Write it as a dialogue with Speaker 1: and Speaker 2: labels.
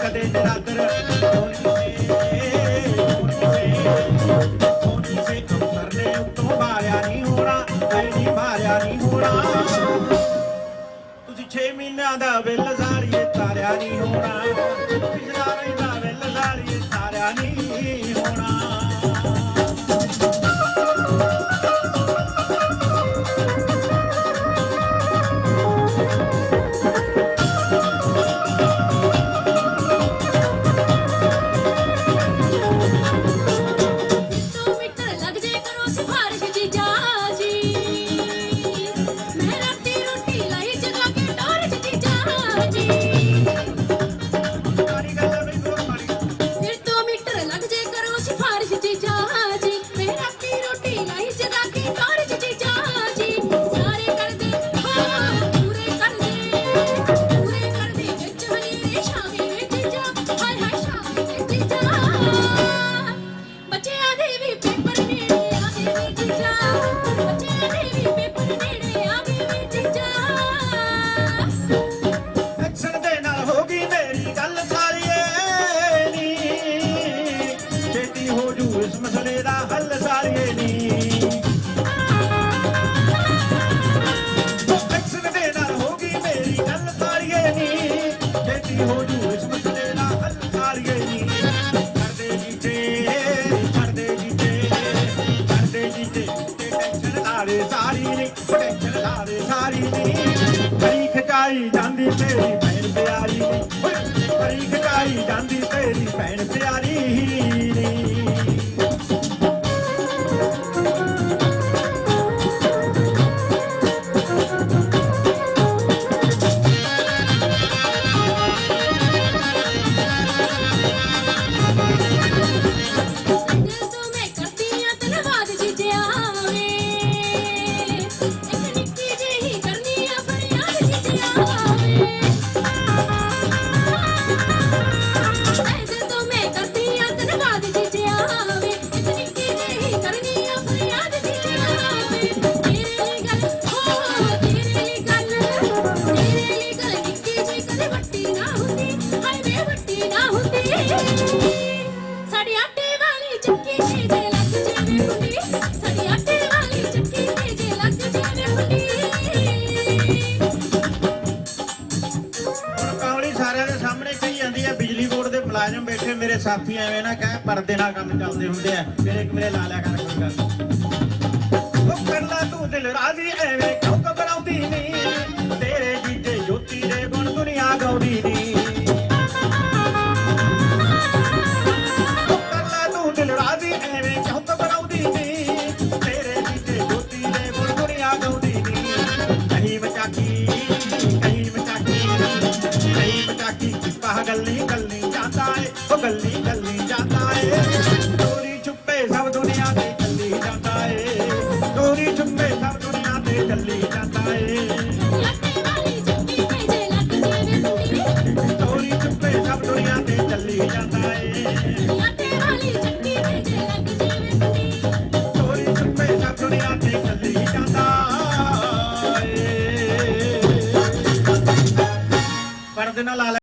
Speaker 1: ਕਦੇ ਨਿਰਾਦਰ ਤੂੰ ਸੇ ਸੋਨੀ ਨੇ ਉੱਤੋਂ ਮਾਰਿਆ ਨਹੀਂ ਹੋਣਾ ਐ ਮਾਰਿਆ ਨਹੀਂ ਹੋਣਾ। ਤੁਸੀਂ 6 ਮਹੀਨਿਆਂ ਦਾ ਬਿੱਲ ਜ਼ਾਰੀਏ ਤਾਰਿਆ ਨਹੀਂ ਹੋਣਾ। ਪਿਛਲਾ ਰਹਿੰਦਾ ਛੇਤੀ ਹੋ ਜੂ ਇਸ ਮਸਲੇ ਦਾ ਹੱਲ ਸਾਰੀਏ ਨੀ ਐਕਸ਼ਨ ਦੇ ਨਾਲ ਹੋ ਗਈ ਮੇਰੀ ਗੱਲ ਸਾਰੀਏ ਨੀ ਛੇਤੀ ਹੋ ਜੂ ਇਸ ਮਸਲੇ ਦਾ ਹੱਲ ਸਾਰੀਏ ਨੀ ਕਰਦੇ ਜੀਤੇ ਕਰਦੇ ਜੀਤੇ ਕਰਦੇ ਜੀਤੇ। ਤੇ ਟੈਨਸ਼ਨ ਲਾਰੇ ਸਾਰੀ ਨੀ ਟੈਨਸ਼ਨ ਲਾਰੇ ਸਾਰੀ ਨੀ ਬੜੀ ਖਚਾਈ ਜਾਂਦੀ ਤੇਰੀ ਭੈਣ ਪਿਆਰੀ ਨੀ ਬੜੀ ਖਚਾਈ ਜਾਂਦੀ ਤੇਰੀ ਭੈਣ ਪਿਆਰੀ ਮੁਲਾਜ਼ਮ ਬੈਠੇ ਮੇਰੇ ਸਾਥੀ ਐਵੇਂ ਨਾ ਕਹਿ ਪਰਦੇ ਨਾਲ ਕੰਮ ਚੱਲਦੇ ਹੁੰਦੇ ਆ। ਫਿਰ ਇੱਕ ਮੇਰੇ ਲਾ ਲਿਆ ਕਰ ਕੋਈ ਗੱਲ ਉਹ ਕਰ ਲਾ ਤੂੰ ਦਿਲ ਰਾਜ਼ੀ ਐਵੇਂ ਗੱਲੀ ਗੱਲੀ ਜਾਂਦਾ ਏ, ਉਹ ਗੱਲੀ ਗੱਲੀ ਜਾਂਦਾ ਏ। ਚੋਰੀ ਛੁਪੇ ਸਭ ਦੁਨੀਆ ਤੇ ਚੱਲੀ ਜਾਂਦਾ ਏ। ਚੋਰੀ ਛੁਪੇ ਸਭ ਦੁਨੀਆ ਤੇ ਚੱਲੀ ਜਾਂਦਾ ਏ।